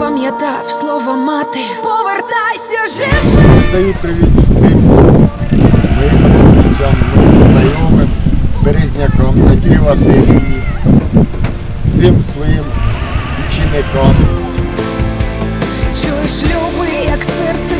Він слово мати. Повертайся живим! Даю привіт всім моїм родичам, моїм знайомим, березнякам, Надії Васильівні, всім своїм ученикам. Чуєш, любий, як серце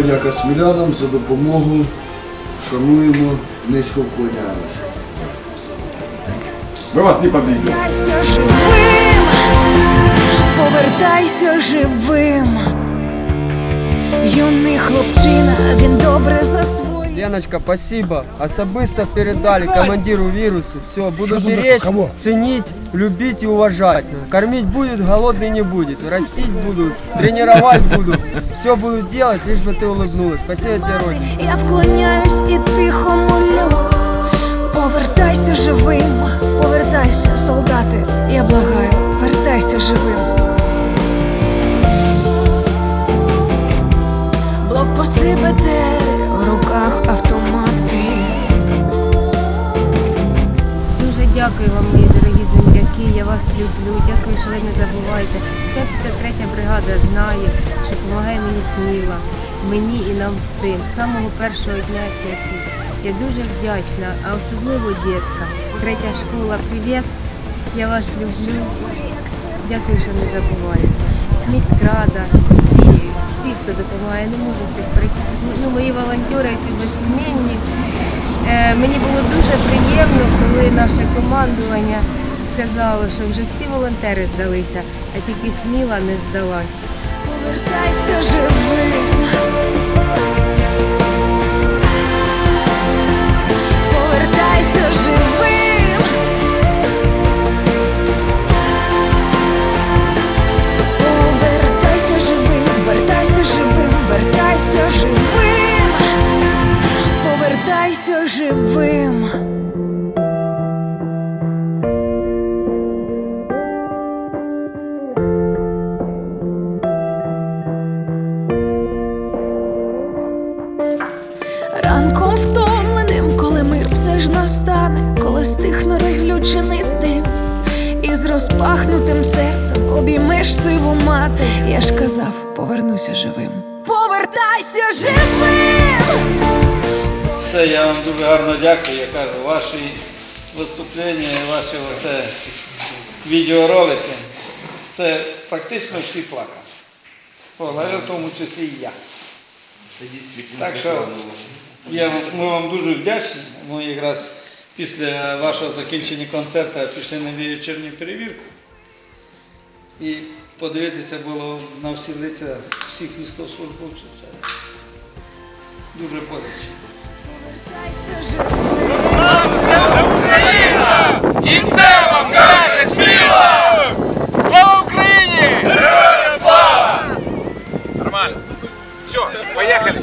Подяка смілянам за допомогу. Шануємо, низько вклоняємося. Ми вас не подвійні. Леночка, спасибо. Особисто передали командиру вирусу. Все, буду беречь, ценить, любить и уважать. Кормить будет, голодный не будет. Растить буду, тренировать буду. Все буду делать, лишь бы ты улыбнулась. Спасибо тебе, Родина. Я вклоняюсь і тихо молю. Повертайся живим, повертайся, солдати, я благаю, вертайся живим. Блокпости БТР, в руках дякую вам, мої дорогі земляки. Я вас люблю. Дякую, що ви не забуваєте. Вся 53 бригада знає, що допомагає мені сміла, мені і нам всім. Самого першого дня, як. Я дуже вдячна, а особливо дітка. Третя школа, привіт. Я вас люблю. Дякую, що не забуваєте. Міськрада, всі, всі, хто допомагає, не можу всіх перечислити. Ну, мої волонтери ці безсмінні. Е, мені було дуже приємно, коли наше командування сказало, що вже всі волонтери здалися, а тільки сміла не здалась. Повертайся стихне розлючений дим, і з розпахнутим серцем обіймеш сиву мати. Я ж казав, повернуся живим. Повертайся живим! Все, я вам дуже гарно дякую. Я кажу, ваші виступлення, ваші оце відеоролики. Це практично всі плакали. О, в тому числі і я. Так що я, ми вам дуже вдячні. Ми якраз після вашого закінчення концерту пішли на вечірню перевірку. І подивитися було на всі лиця всіх військовослужбовців. Дуже боляче. Це Україна! І це вам каже сміла! Слава Україні! Героям слава! Нормально. Все, поїхали!